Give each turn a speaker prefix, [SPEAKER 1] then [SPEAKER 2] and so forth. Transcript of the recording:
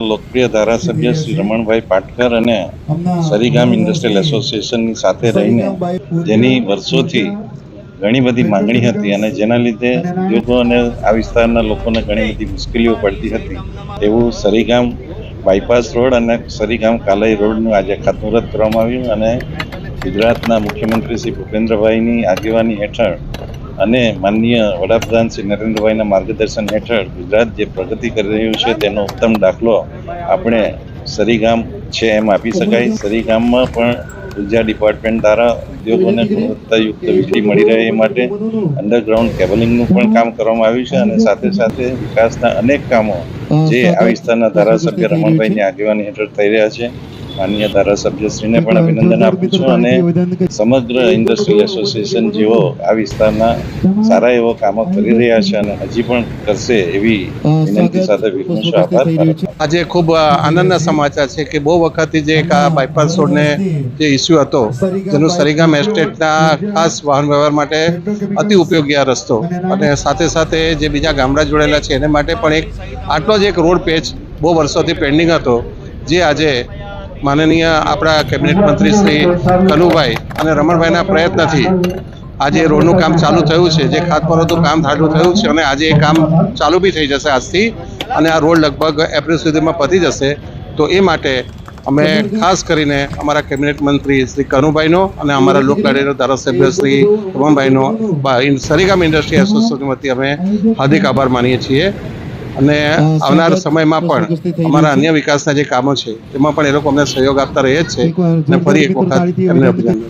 [SPEAKER 1] લોકપ્રિય ધારાસભ્ય શ્રી રમણભાઈ પાટકર અને સરીગામ ઇન્ડસ્ટ્રીયલ એસોસિએશનની સાથે રહીને જેની વર્ષોથી ઘણી બધી માંગણી હતી અને જેના લીધે ઉદ્યોગો અને આ વિસ્તારના લોકોને ઘણી બધી મુશ્કેલીઓ પડતી હતી. એવું સરીગામ બાયપાસ રોડ અને સરીગામ કાલાઈ રોડનું આજે ખાતમુહૂર્ત કરવામાં આવ્યું અને ગુજરાતના મુખ્યમંત્રી શ્રી ભૂપેન્દ્રભાઈની આગેવાની હેઠળ અને માનનીય વડાપ્રધાન શ્રી નરેન્દ્રભાઈના માર્ગદર્શન હેઠળ ગુજરાત જે પ્રગતિ કરી રહ્યું છે તેનો ઉત્તમ દાખલો આપણે સરીગામ છે એમ આપી શકાય. સરીગામમાં પણ ઊર્જા ડિપાર્ટમેન્ટ દ્વારા ઉદ્યોગોને ગુણવત્તાયુક્ત વીજળી મળી રહે એ માટે અંડરગ્રાઉન્ડ કેબલિંગનું પણ કામ કરવામાં આવ્યું છે અને સાથે સાથે વિકાસના અનેક કામો જે આ વિસ્તારના ધારાસભ્ય રમણભાઈની આગેવાની હેઠળ થઈ રહ્યા છે. માનનીય ધારાસભ્યશ્રીને પણ અભિનંદન આપું છું અને સમગ્ર ઇન્ડસ્ટ્રીયલ એસોસિએશન જેઓ આ વિસ્તારના સારા એવો કામો કરી રહ્યા છે અને હજી પણ કરશે એવી વિનંતી સાથે વિનંતી આભાર.
[SPEAKER 2] આજે ખૂબ આનંદના સમાચાર છે કે બહુ વખતથી જે એક આ બાયપાસ રોડને જે ઇસ્યુ હતો જેનું સરીગામ એસ્ટેટના ખાસ વાહન વ્યવહાર માટે અતિ ઉપયોગી આ રસ્તો. અને સાથે સાથે જે બીજા ગામડા જોડેલા છે એને માટે પણ એક આટલો જ એક રોડ પેચ બહુ વર્ષોથી પેન્ડિંગ હતો જે આજે માનનીય આપણા કેબિનેટ મંત્રી શ્રી કનુભાઈ અને રમણભાઈના પ્રયત્નથી આજે રોડનું કામ ચાલુ થયું છે, જે ખાતમુહૂર્તનું કામ ચાલુ થયું છે અને આજે એ કામ ચાલુ બી થઈ જશે આજથી અને આ રોડ લગભગ એપ્રિલ સુધીમાં પતી જશે. તો એ માટે અમે ખાસ કરીને અમારા કેબિનેટ મંત્રી શ્રી કનુભાઈનો અને અમારા લોકલાડીનો ધારાસભ્ય શ્રી રમણભાઈનો સરીગામ ઇન્ડસ્ટ્રી એસોસિએશન વતી અમે હાર્દિક આભાર માનીએ છીએ. અને આવનાર સમયમાં પણ અમારા અન્ય વિકાસના જે કામો છે તેમાં પણ એ લોકો અમને સહયોગ આપતા રહે છે અને ફરી એક વખત એમને અભિનંદન.